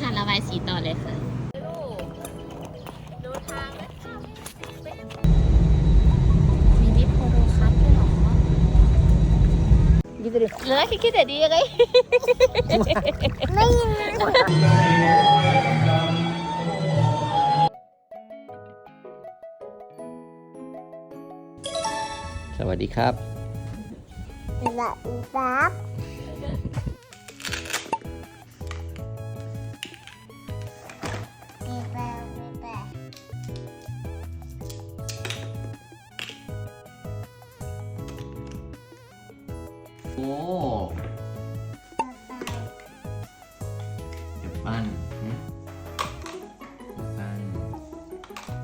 ค่ะระบายสีต่อเลยค่ะดูทางนะคะมีวิโพโดคัทด้วยเหรอเลยคิดคิดแต่ดีเลยไม่ยินสวัสดีครับ เดี๋ยวปั้นหึเดี๋ยวปั้น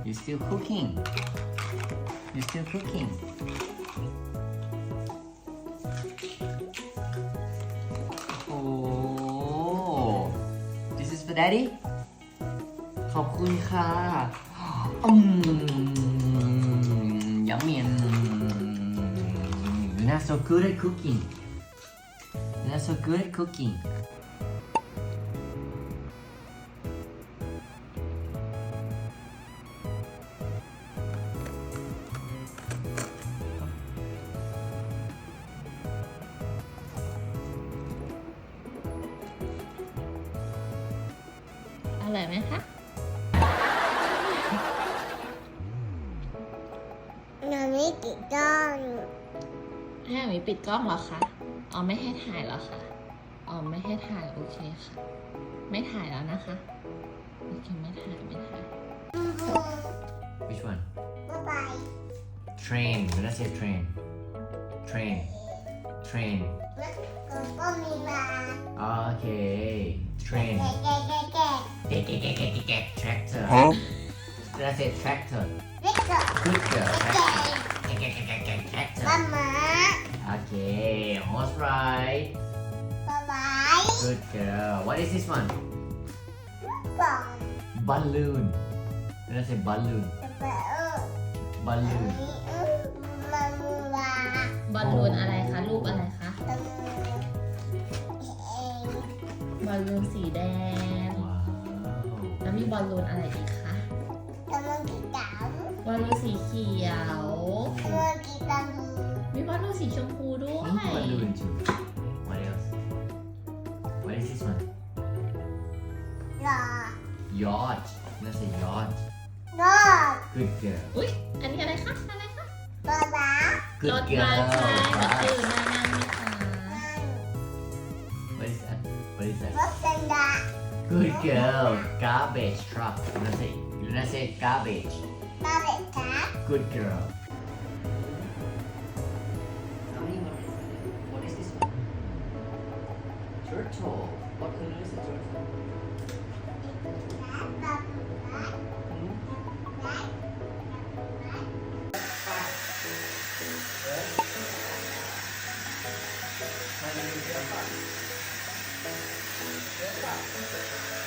you still cooking you still cooking โอ้ this is for daddy ขอบคุณค่ะอืมยำเมียน You're not so good at cooking You're not so good at cooking อร่อยไหมคะ หนูไม่ติดต้องให้หมีปิดกล้องเหรอคะ อ๋อไม่ให้ถ่ายเหรอคะอ๋อไม่ให้ถ่ายโอเคค่ะ ไม่ถ่ายแล้วนะคะ โอเคไม่ถ่ายไม่ถ่าย Which one บ๊ายบาย Train When I say train Train Train แล้วก็มีมา Okay Train แก่แก่แก่แก่ Get get get get get Tractor When I say tractor เล็กก็ Good girl แก่ Get get get get get มา tractor หมา Okay Horse ride บ๊ายบาย Good girl What is this one ก่อน Balloon When I say balloon จะไปเออ Balloon นี่อืมมามือวาบอลลูนอะไรคะรูปอะไรคะตรงเองบอลลูนสีแดงว้าวแล้วมีบอลลูนอะไรอีกคะตรงมันกี่ดาวบอลลูนสีเขียวต รงมันกี่ดาวมีบอลลูนสีชมพูด้วย Pink balloon too. What else? What is this one? รอ Yacht. That's a yacht. รอ Good girl. อุ้ยอันนี้อะไรคะอะไรคะบ๊ายบาย Good รถ girl. ไฟฟ้าแบบตื่น Right. มานั่งไหมคะ What is that? What is ร that? ถเป็นดา Good girl. Garbage truck. Luna say. Luna say garbage. ตาเด็กครับ Good girl. Turtle. What color is the turtle? ครับ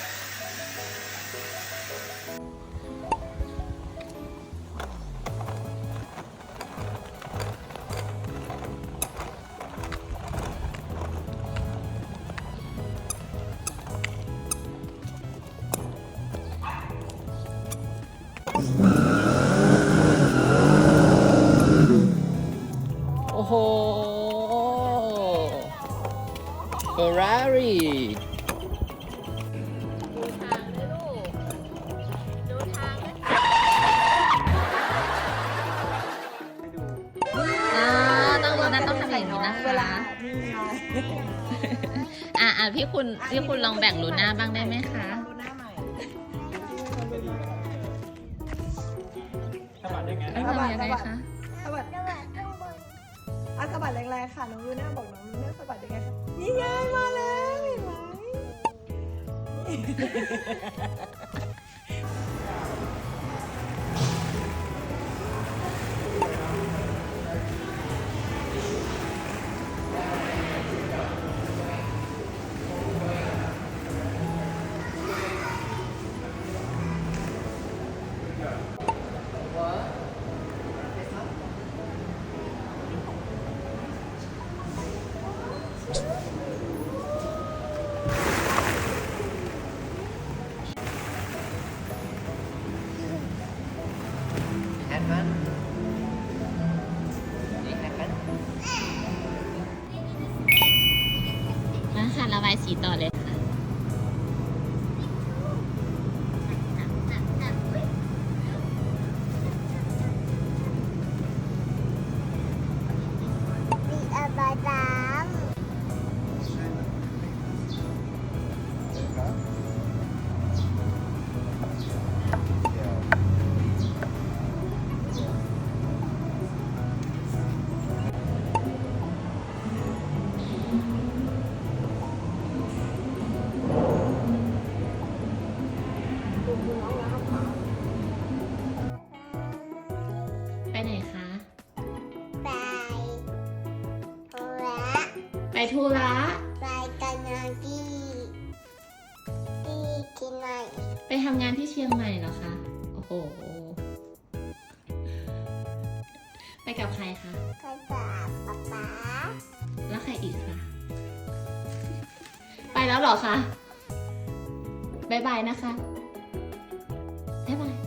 Ferrari ดูทางด้วยลูก ดูทางด้วยอ่าต้องรู้นะต้องทำอย่างนี้นะคะอะอะพี่คุณพี่คุณลองแบ่งลูน่าบ้างได้ไหมคะสวัสดีไงต้องทำยังไงคะสวัสดีระหว่างข้างบนอะสะบัดแรงๆค่ะ น้องลูน่าบอกน้องลูน่าสะบัดยังไงคะ นี่ไงมาแล้วเห็นไหม ธุระไปกันงานที่ที่ที่ไหนไปทำงานที่เชียงใหม่เหรอคะ โอ้โห ไปกับใครคะไปกับป๊าป๊าแล้วใครอีกคะไปแล้วเหรอคะบายบายนะคะบายบาย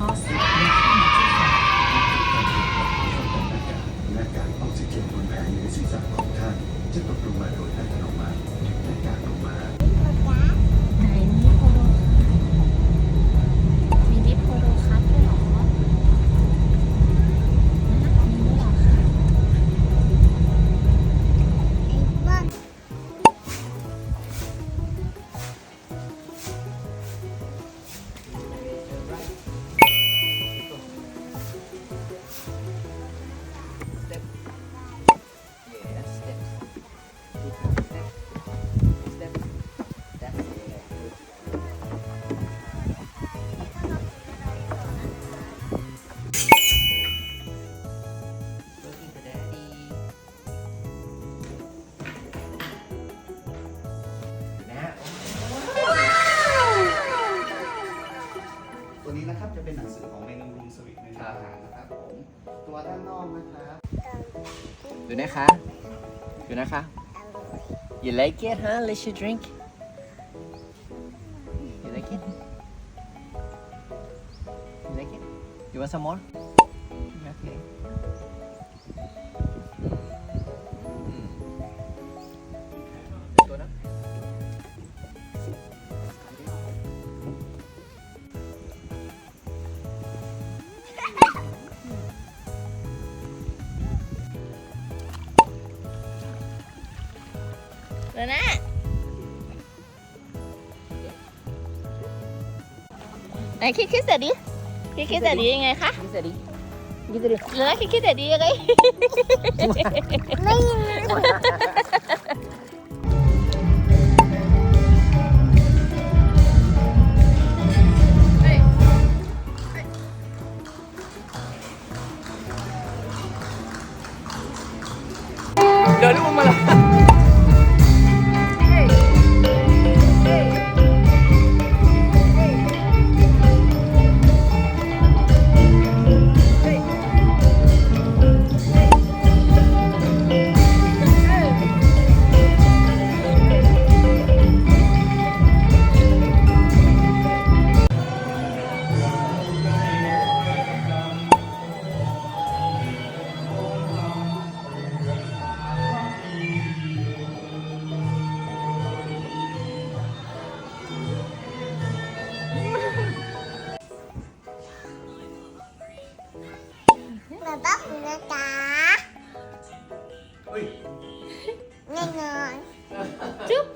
awesome. ตัวด้านนอกนะครับดูนะคะดูนะคะ You like it, huh? Let's you drink. You like it? You like it? You want some more? คิดคิดเสร็จดิคิดคิดเสร็จดิยังไงคะ Bisa di. เดี๋ยวนะคิดคิดเสร็จดิยังไงไม่เดินลูกมาละ Mà bắt người cá. Nghe ngồi Chúc.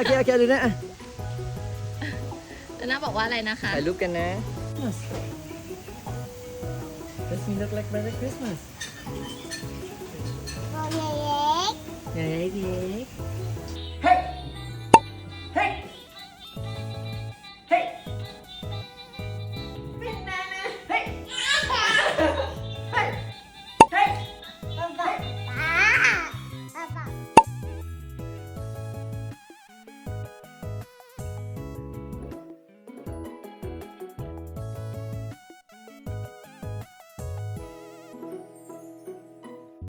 โอเคโอเคดูนะแล้วน้าบอกว่าอะไรนะคะ I look at that. Does me look like Merry Christmas? ตัวเล็ก Yeah, yeah.